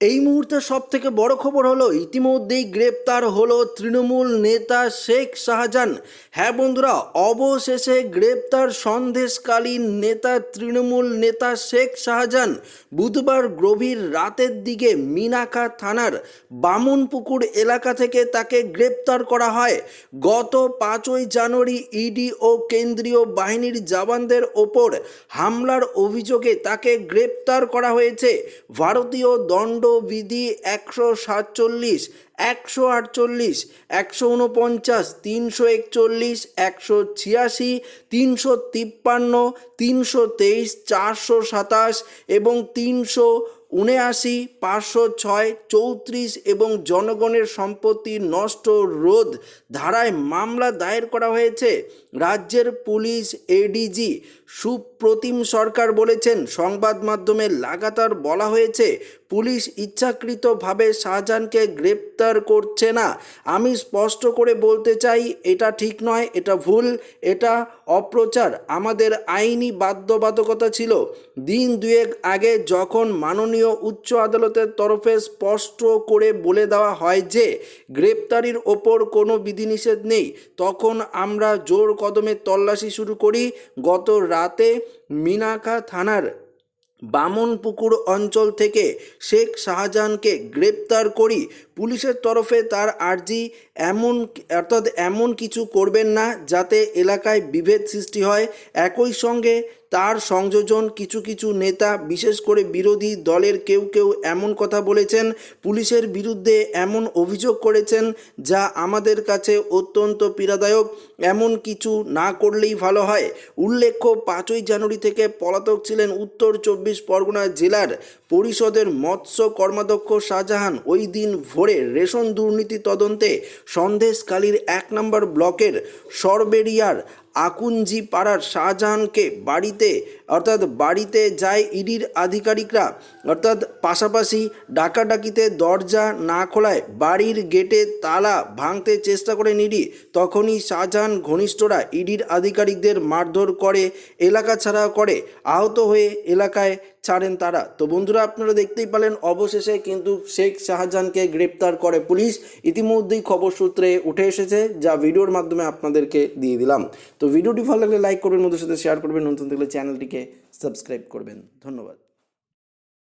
এই মুহূর্তে সব থেকে বড় খবর হলো, ইতিমধ্যেই গ্রেপ্তার হলো তৃণমূল নেতা শেখ শাহজাহান। হ্যাঁ বন্ধুরা, অবশেষে গ্রেপ্তার সন্দেশকালীন নেতা, তৃণমূল নেতা শেখ শাহজাহান বুধবার গভীর রাতের দিকে মিনাকা থানার বামনপুকুর এলাকা থেকে তাকে গ্রেপ্তার করা হয়। গত পাঁচই জানুয়ারি ইডি ও কেন্দ্রীয় বাহিনীর জওয়ানদের ওপর হামলার অভিযোগে তাকে গ্রেপ্তার করা হয়েছে। ভারতীয় দণ্ডবিধি একশো সাতচল্লিশ, একশো আটচল্লিশ, একশো উনপঞ্চাশ, তিনশো একচল্লিশ, একশো ছিয়াশি, তিনশো তিপ্পান্ন, তিনশো তেইশ, চারশো সাতাশ এবং তিনশো উনআশি, পাঁচশো ছয়, চৌত্রিশ এবং জনগণের সম্পত্তি নষ্ট রোধ ধারায় মামলা দায়ের করা হয়েছে। রাজ্যের পুলিশ এডিজি সুপ্রতিম সরকার বলেছেন, সংবাদ মাধ্যমে লাগাতার বলা হয়েছে পুলিশ ইচ্ছাকৃতভাবে শাহজাহানকে গ্রেপ্তার করছে না। আমি স্পষ্ট করে বলতে চাই, এটা ঠিক নয়, এটা ভুল, এটা অপ্রচার। আমাদের আইনি বাধ্যবাধকতা ছিল। দিন দুয়েক আগে যখন মাননীয় উচ্চ আদালতের তরফে স্পষ্ট করে বলে দেওয়া হয় যে, গ্রেপ্তারির ওপর কোনো বিধিনিষেধ নেই, তখন আমরা জোর কদমে তল্লাশি শুরু করি। গত রাতে মিনাকা থানার বামনপুকুর অঞ্চল থেকে শেখ শাহজাহানকে গ্রেপ্তার করি পুলিশের তরফে তার আর্জি এমন, অর্থাৎ এমন কিছু করবেন না যাতে এলাকায় বিভেদ সৃষ্টি হয়। একই সঙ্গে তার সংযোজন কিছু কিছু নেতা, বিশেষ করে বিরোধী দলের কেউ কেউ এমন কথা বলেছেন, পুলিশের বিরুদ্ধে এমন অভিযোগ করেছেন যা আমাদের কাছে অত্যন্ত পীড়াদায়ক। এমন কিছু না করলেই ভালো হয়। উল্লেখ্য, পাঁচই জানুয়ারি থেকে পলাতক ছিলেন উত্তর চব্বিশ পরগনা জেলার পরিষদের মৎস্য কর্মাধ্যক্ষ শাহজাহান। ওই দিন ভোরে রেশন দুর্নীতি তদন্তে সন্দেশকালীর এক নম্বর ব্লকের সরবেরিয়ার আকুঞ্জি পাড়ার শাহজাহানকে বাড়িতে, অর্থাৎ বাড়িতে যায় ইডির আধিকারিকরা। অর্থাৎ পাশাপাশি ডাকাডাকিতে দরজা না খোলায় বাড়ির গেটে তালা ভাঙতে চেষ্টা করে নিডি তখনই শাহজাহান ঘনিষ্ঠরা ইডির আধিকারিকদের মারধর করে, এলাকা ছাড়া করে। আহত হয়ে এলাকায় ছাড়েন তারা। তো বন্ধুরা, আপনারা দেখতেই পেলেন, অবশেষে কিন্তু শেখ শাহজাহানকে গ্রেপ্তার করে পুলিশ। ইতিমধ্যেই খবর সূত্রে উঠে এসেছে, যা ভিডিওর মাধ্যমে আপনাদেরকে দিয়ে দিলাম। তো ভিডিওটি ভালো লাগলে লাইক করবেন মধ্যে সাথে শেয়ার করবেন, নতুন থাকলে চ্যানেলটিকে সাবস্ক্রাইব করবেন। ধন্যবাদ।